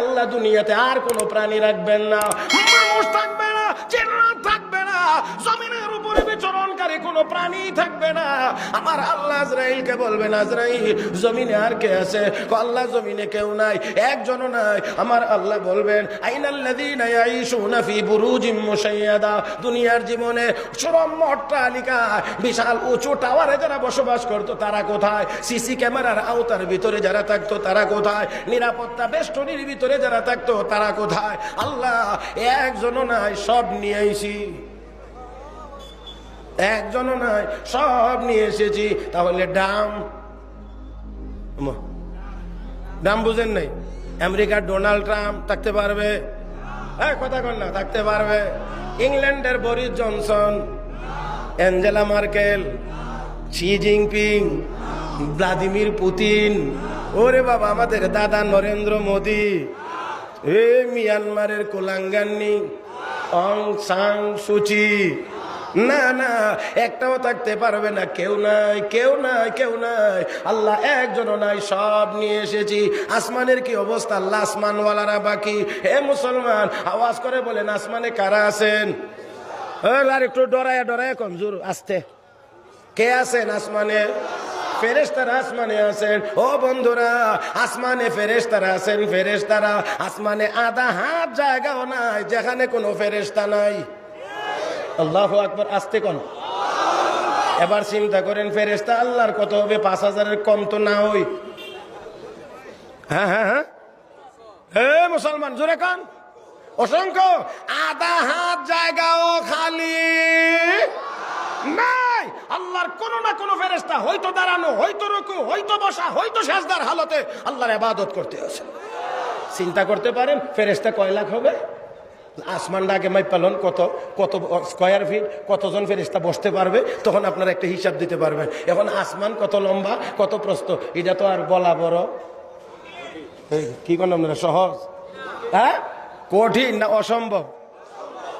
আল্লাহ দুনিয়াতে আর কোনো প্রাণী রাখবেন না। মানুষ থাকবে না জিন্নাত থাকবে না বিচরণকারী কোনো প্রাণী থাকবে না। আমার আল্লাহ আজরাইলকে বলবেন, আজরাইল, জমিনে আর কে আছে? আল্লাহ জমিনে কেউ নাই, একজনও নাই। আমার আল্লাহ বলবেন, আইনাল্লাযীনা ইয়াঈশুনা ফি বুরুজিম মুশাইয়াদা। দুনিয়ার জীবনে সুরম্য অট্টালিকা, বিশাল উঁচু টাওয়ারে যারা বসবাস করতো, তারা কোথায়? সিসি ক্যামেরার আওতার ভিতরে যারা থাকতো, তারা কোথায়? নিরাপত্তা বেষ্টনীর ভিতরে যারা থাকতো, তারা কোথায়? আল্লাহ, একজনও নাই, সব নিয়ে আইছি একজনও নাই, সব নিয়ে এসেছি। তাহলে ডাম। ডাম বুঝেন নাই? আমেরিকার ডোনাল্ড ট্রাম্প থাকতে পারবে? কথা কন না, থাকতে পারবে। ইংল্যান্ডের Boris Johnson, Angela Merkel, Xi Jinping, Vladimir Putin. ওরে বাবা, আমাদের দাদা নরেন্দ্র মোদি। এ, মিয়ানমারের কোলাঙ্গান্নি, অং সাং সুচি না না, একটাও থাকতে পারবে না। কেউ নাই কেউ নাই কেউ নাই। আল্লাহ একজনও নাই, সব নিয়ে এসেছি। আসমানের কি অবস্থা? আল্লাহ বাকি। হে মুসলমান, আওয়াজ করে বলেন, আসমানে কারা আছেন? আর একটু ডরায় ডরায় কমজোর আসতে। কে আছেন আসমানে? ফেরেশতারা আসমানে আছেন। ও বন্ধুরা, আসমানে ফেরেশতারা আছেন, ফেরেশতারা। আসমানে আধা হাত জায়গাও নাই, যেখানে কোনো ফেরেশতা নাই। আল্লাহ আকবর আসতে কোন? এবার চিন্তা করেন, ফেরেশতা আল্লাহর কত হবে? পাঁচ হাজারের কম তো না হই হ্যাঁ হ্যাঁ হ্যাঁ। হে মুসলমান, জোরে কান। অসংখ্য। আধা হাত জায়গাও খালি নাই। আল্লাহর কোন না কোন ফেরেস্তা হয়তো দাঁড়ানো, হয়তো রুকু, হয়তো বসা, হয়তো সাজদার হালতে আল্লাহর ইবাদত করতে আছে চিন্তা করতে পারেন ফেরেস্তা কয় লাখ হবে? আসমানটা আগে মাই পালন, কত কত স্কোয়ার ফিট কতজন ফেরিস্তা বসতে পারবে, তখন আপনারা একটা হিসাব দিতে পারবেন। এখন আসমান কত লম্বা, কত প্রস্ত এটা তো আর বলা বড়। কি করেন আপনারা সহজ? হ্যাঁ? কঠিন না অসম্ভব?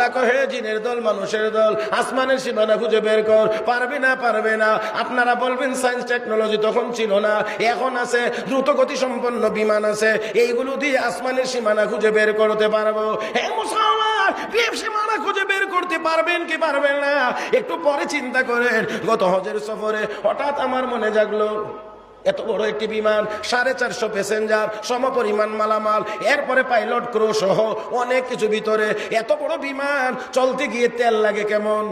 আল্লাহ কহে জিনের দল, মানুষের দল, আসমানের সীমানা খুঁজে বের কর, পারবে না পারবে না। আপনারা বলবেন সায়েন্স টেকনোলজি তখন ছিল না, এখন আছে দ্রুত গতি সম্পন্ন বিমান আছে। এইগুলো দিয়ে আসমানের সীমানা খুঁজে বের করতে পারব। হে মুসলমান সীমানা খুঁজে বের করতে পারবেন কি পারবেন না? একটু পরে চিন্তা করেন, গত হজের সফরে হঠাৎ আমার মনে জাগলো এত বড় একটি বিমান, সাড়ে চারশো প্যাসেঞ্জার সমপরিমাণ মালামাল, এরপরে পাইলট ক্রো সহ অনেক কিছু ভিতরে। এত বড় বিমান, চলতে গিয়ে তেল লাগে কেমন?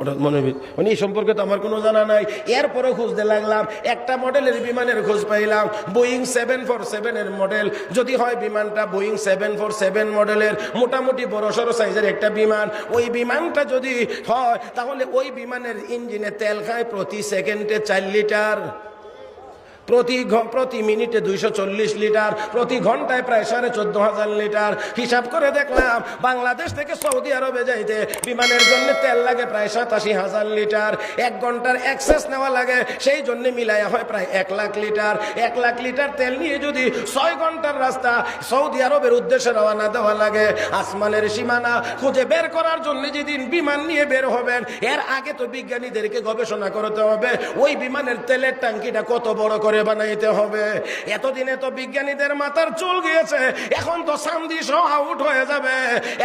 ওটা মনে মানে এই সম্পর্কে তো আমার কোনো জানা নাই। এরপরেও খুঁজতে লাগলাম, একটা মডেলের বিমানের খোঁজ পাইলাম বোয়িং সেভেন ফোর সেভেনের মডেল। যদি হয় বিমানটা বোয়িং সেভেন ফোর সেভেন মডেলের, মোটামুটি বড় সড়ো সাইজের একটা বিমান। ওই বিমানটা যদি হয়, তাহলে ওই বিমানের ইঞ্জিনে তেল খায় প্রতি সেকেন্ডে চার লিটার। প্রতি প্রতি মিনিটে দুইশো চল্লিশ লিটার, প্রতি ঘন্টায় প্রায় সাড়ে চোদ্দ হাজার লিটার। হিসাব করে দেখলাম, বাংলাদেশ থেকে সৌদি আরবে যাইতে বিমানের জন্য তেল লাগে প্রায় সাতাশি হাজার লিটার। এক ঘণ্টার অ্যাক্সেস নেওয়া লাগে, সেই জন্য মিলাইয়া হয় প্রায় এক লাখ লিটার। এক লাখ লিটার তেল নিয়ে যদি ছয় ঘণ্টার রাস্তা সৌদি আরবের উদ্দেশ্যে রওনা দেওয়া লাগে, আসমানের সীমানা খুঁজে বের করার জন্য যেদিন বিমান নিয়ে বের হবেন, এর আগে তো বিজ্ঞানীদেরকে গবেষণা করতে হবে, ওই বিমানের তেলের ট্যাঙ্কিটা কত বড় করে বানাইতে হবে। এতদিনে তো বিজ্ঞানীদের মাথার চুল গিয়েছে, এখন তো সামদি সহ আউট হয়ে যাবে।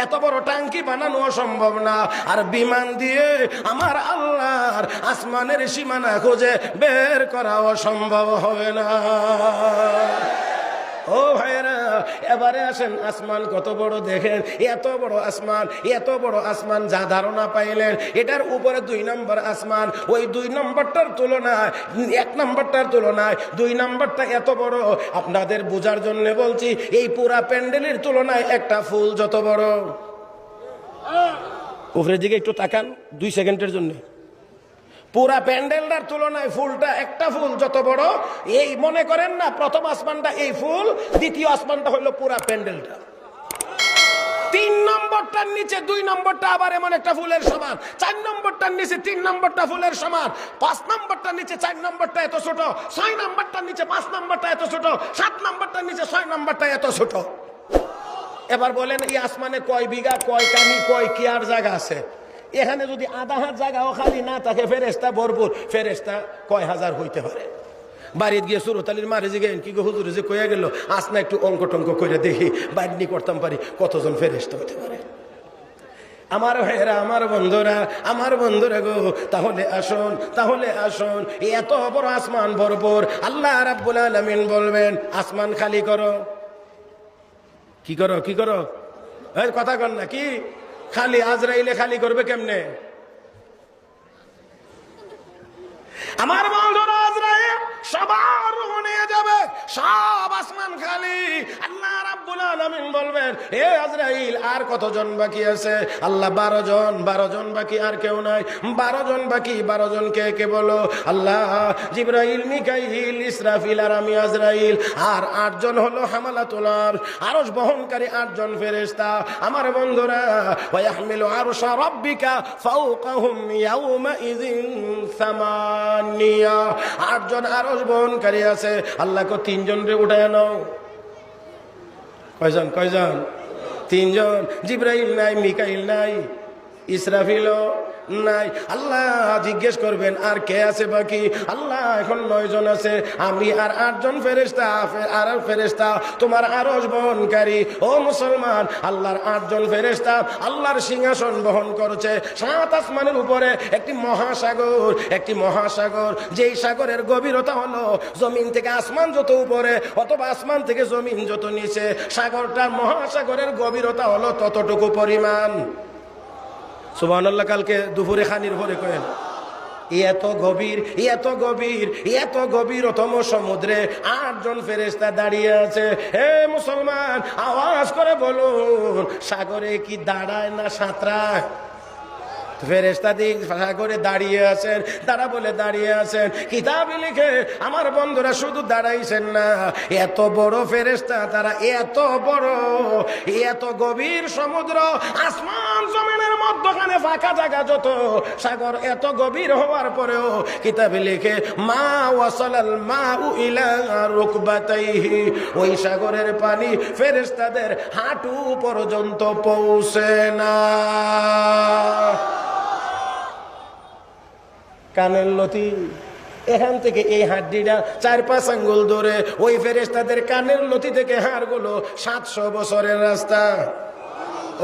এত বড় ট্যাঙ্কি বানানো সম্ভব না। আর বিমান দিয়ে আমার আল্লাহর আসমানের সীমানা খুঁজে বের করা অসম্ভব হবে না। ও ভাইরা এবারে আসেন আসমান কত বড় দেখেন, এত বড় আসমান, এত বড় আসমান, যা ধারণা পাইলেন, এটার উপরে দুই নম্বর আসমান, ওই দুই নম্বরটার তুলনায় এক নম্বরটার তুলনায় দুই নম্বরটা এত বড়, আপনাদের বোঝার জন্য বলছি, এই পুরা প্যান্ডেলের তুলনায় একটা ফুল যত বড়। উপরের দিকে একটু তাকান, দুই সেকেন্ডের জন্য। পুরা প্যান্ডেলটার তুলনায় ফুলটা একটা ফুল যত বড়। এই মনে করেন না, প্রথম আসমানটা এই ফুল, দ্বিতীয় আসমানটা হলো পুরা প্যান্ডেলটা তিন নম্বরটার নিচে, দুই নম্বরটা আবার এমন একটা ফুলের সমান। চার নম্বরটার নিচে তিন নম্বরটা ফুলের সমান। পাঁচ নম্বরটার নিচে চার নম্বরটা এত ছোট। ছয় নম্বরটার নিচে পাঁচ নম্বরটা এত ছোট। সাত নম্বরটার নিচে ছয় নম্বরটা এত ছোট। এবার বলেন, এই আসমানে কয় বিঘা, কয় কামি কয় কিয়ার জায়গা আছে? এখানে যদি আধা হাত জায়গাও খালি না থাকে ফেরেস্তা ভরপুর। ফেরেস্তা কয় হাজার হইতে পারে? বাড়িতে গিয়ে সুরতালির মারে যে গেলেন কি গো হুজুরে যে কয়ে গেল আস না একটু অঙ্ক টঙ্ক করে দেখি বাড়ি করতাম পারি, কতজন ফেরেস্তা হইতে পারে? আমার ভাইয়েরা, আমার বন্ধুরা আমার বন্ধুরা গো, তাহলে আসুন তাহলে আসুন, এত বড় আসমান ভরপুর। আল্লাহ রাব্বুল আলামিন বলবেন, আসমান খালি করো। কি করো কি করো? কথা কর না, কি? খালি আজরাইলে খালি করবে কেমনে? আমার বন্ধুরা আজরাইল সবার নিয়ে যাবে, সব আসমান খালি। আল্লাহ রাব্বুল আলামিন বলবেন, এ আজরাইল, আর কতজন বাকি আছে? আল্লাহ, বারো জন বারো জন বাকি আর কেউ নাই। বারো জন বাকি, বারো জন কে কে বলো? আল্লাহ, জিব্রাইল, মিকাইল, ইসরাফিল, আর আমি আজরাইল। আর আটজন হলো হামালাতুলার আরশ। বহনকারী আটজন ফেরেশতা। আমার বন্ধুরা, ওয়াহমিলু আরশা রাব্বিকা ফাওকাহুম ইয়াউমাইযিন সামানিয়া। আটজন আরশ বহনকারী আছে। আল্লাহ কো তিনজন রে উঠায় নাও। কয়জন? কয়জন? তিনজন। জিব্রাইল নাই, মিকাইল নাই ইসরাফিল নাই। আল্লাহ জিজ্ঞেস করবেন, আর কে আছে বাকি? আল্লাহ, এখন নয় জন আছে। আমি আর আটজন ফেরেস্তা আর ফেরেস্তা তোমার আরস বহনকারী। ও মুসলমান, আল্লাহর আটজন ফেরেস্তা আল্লাহর সিংহাসন বহন করছে। সাত আসমানের উপরে একটি মহাসাগর একটি মহাসাগর। যেই সাগরের গভীরতা হলো জমিন থেকে আসমান যত উপরে, অথবা আসমান থেকে জমিন যত নিচে, সাগরটার মহাসাগরের গভীরতা হলো ততটুকু পরিমাণ। সুবাহ কালকে দুপুরে খানির ভরে কয়েন এত গভীর এত গভীর এত গভীরতম সমুদ্রে আটজন ফেরেস্তা দাঁড়িয়ে আছে। হে মুসলমান, আওয়াজ করে বলুন, সাগরে কি দাঁড়ায় না সাঁতরায়? ফেরেস্তা দিক সাগরে দাঁড়িয়ে আছেন। তারা বলে, দাঁড়িয়ে আছেন। কিতাবে লিখে আমার বন্ধুরা শুধু দাঁড়াইছেন না। এত বড় ফেরেস্তা তারা এত বড়, এত গভীর সমুদ্র, আসমান জমিনের মধ্যখানে ফাঁকা জায়গা যত। সাগর এত গভীর হওয়ার পরেও কিতাবে লিখে, মা ওয়াসালাল মা ইলা রুকবাতাইহি। ওই সাগরের পানি ফেরেস্তাদের হাঁটু পর্যন্ত পৌঁছে না। কানের লতি। এখান থেকে এই হাড্ডিটা চার পাঁচ আঙ্গুল ধরে ওই ফেরেস্তাদের কানের লতি থেকে হাড়গুলো সাতশো বছরের রাস্তা।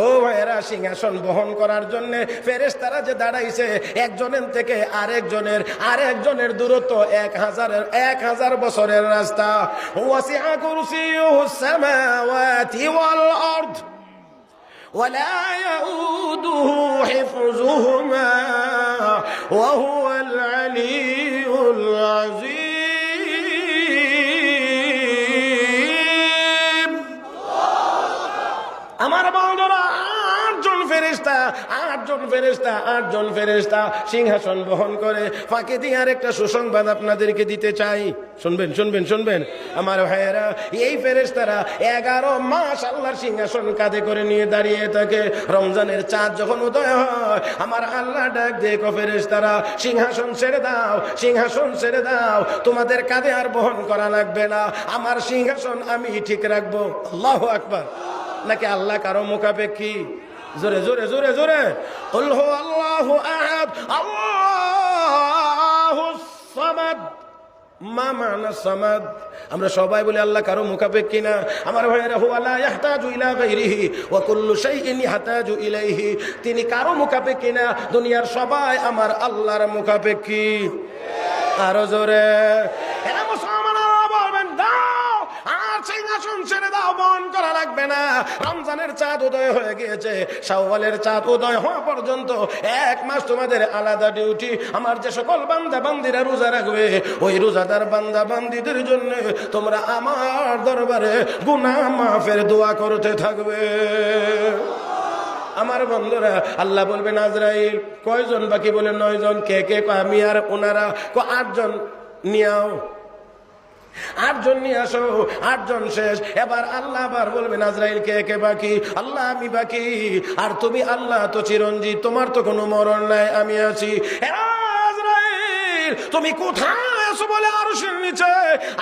ও ভাইয়েরা, সিংহাসন বহন করার জন্য ফেরেস্তারা যে দাঁড়াইছে, একজনের থেকে আরেকজনের আরেকজনের দূরত্ব এক হাজারের, এক হাজার বছরের রাস্তা। ওয়াসিআ কুরসিয়ুহু সামাওয়াতি ওয়াল আরদ। ولا يؤوده حفظهما وهو العلي ফেরেস্তা আটজন ফেরেস্তা সিংহাসন বহন করে ফাঁকে দিয়ে আর একটা সুসংবাদ আপনাদেরকে দিতে চাই। শুনবেন শুনবেন শুনবেন। আমার ভাইয়েরা, এই ফেরেস্তারা এগারো মাস আল্লাহর সিংহাসন কাঁধে করে নিয়ে দাঁড়িয়ে থাকে। রমজানের চাঁদ যখন উদয় হয়, আমার আল্লাহ ডাক দেখো ফেরেস্তারা সিংহাসন ছেড়ে দাও, সিংহাসন ছেড়ে দাও, তোমাদের কাঁধে আর বহন করা লাগবে না। আমার সিংহাসন আমি ঠিক রাখব। আল্লাহ আকবার। নাকি আল্লাহ কারও মুখাপেক্ষী? জোরে জোরে জোরে জোরে। আল্লাহু আহাদ, আল্লাহু সামাদ। আমরা সবাই বলি আল্লাহ কারও মুখাপেক্ষী না। আমার ভাইয়েরা তিনি কারও মুখাপেক্ষী না। দুনিয়ার সবাই আমার আল্লাহর মুখাপেক্ষী। আরও জোরে এরা মুসলমানরা বলবেন দাও আর সিংহাসন ছেড়ে দাও মন লাগবে না। রমজানের চাঁদ উদয় হয়ে গিয়েছে। শাওয়ালের চাঁদ উদয় হওয়া পর্যন্ত এক মাস তোমাদের আলাদা ডিউটি আমার যে সকল বান্দা বান্দিরা রোজা রাখবে, ওই রোজাদার বান্দা বান্দিদের জন্য তোমরা আমার দরবারে গুনাহ মাফের দোয়া করতে থাকবে। আমার বন্ধুরা, আল্লাহ বলবেন, আজরাইল, কয়জন বাকি বলে নয়জন? কে কে, আমি আর ওনারা আটজন? নিয়াও। আটজন নিয়ে আসো, আটজন শেষ। এবার আল্লাহ আবার বলবেন, আজরাইল কে কে বাকি? আল্লাহ, আমি বাকি। আর তুমি আল্লাহ তো চিরঞ্জিত তোমার তো কোনো মরণ নাই, আমি আছি। তুমি কোথায়? আছো বলে আরশের নিচে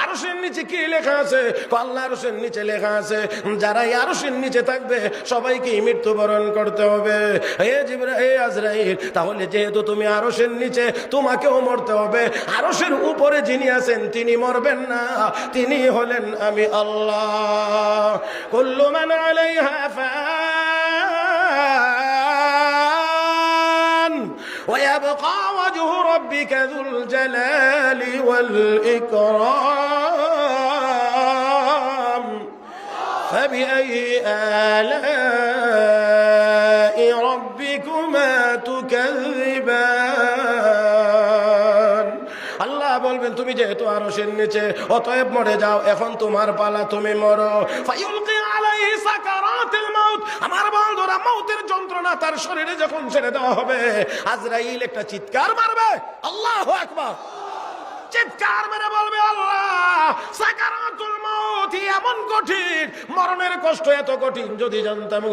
আরশের নিচে কি লেখা আছে? আল্লাহ আরশের নিচে লেখা আছে, যারা আরশের নিচে থাকবে, সবাইকে মৃত্যুবরণ করতে হবে। হে জিবরা হে আজরাইল, তাহলে যেহেতু তুমি আরশের নিচে, তোমাকেও মরতে হবে। আরশের উপরে যিনি আছেন, তিনি মরবেন না, তিনি হলেন আমি আল্লাহ। কুল্লু মান আলাইহা ফান ويبقى وجه ربك ذو الجلال والإكرام فبأي آلاء ربكما تكذبان আল্লাহ বলবেন তুমি যেহেতু আরশের নিচে অতএব মরে যাও এখন তোমার পালা তুমি মরো ফায়ুলকি আলাইহি সাকারাতিল মাউত আমার বন্ধুরা মৌতের যন্ত্রণা তার শরীরে যখন ছেড়ে দেওয়া হবে, আজরাইল একটা চিৎকার মারবে। আল্লাহু কঠিন, মরণের কষ্ট এত কঠিন, যদি জানতাম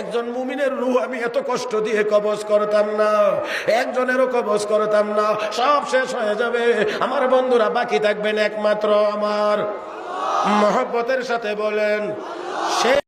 একজন মুমিনের আমি এত কষ্ট দিয়ে কবজ করতাম না, একজনেরও কবজ করতাম না, সব শেষ হয়ে যাবে। আমার বন্ধুরা, বাকি থাকবেন একমাত্র আমার। মহব্বতের সাথে বলেন, সে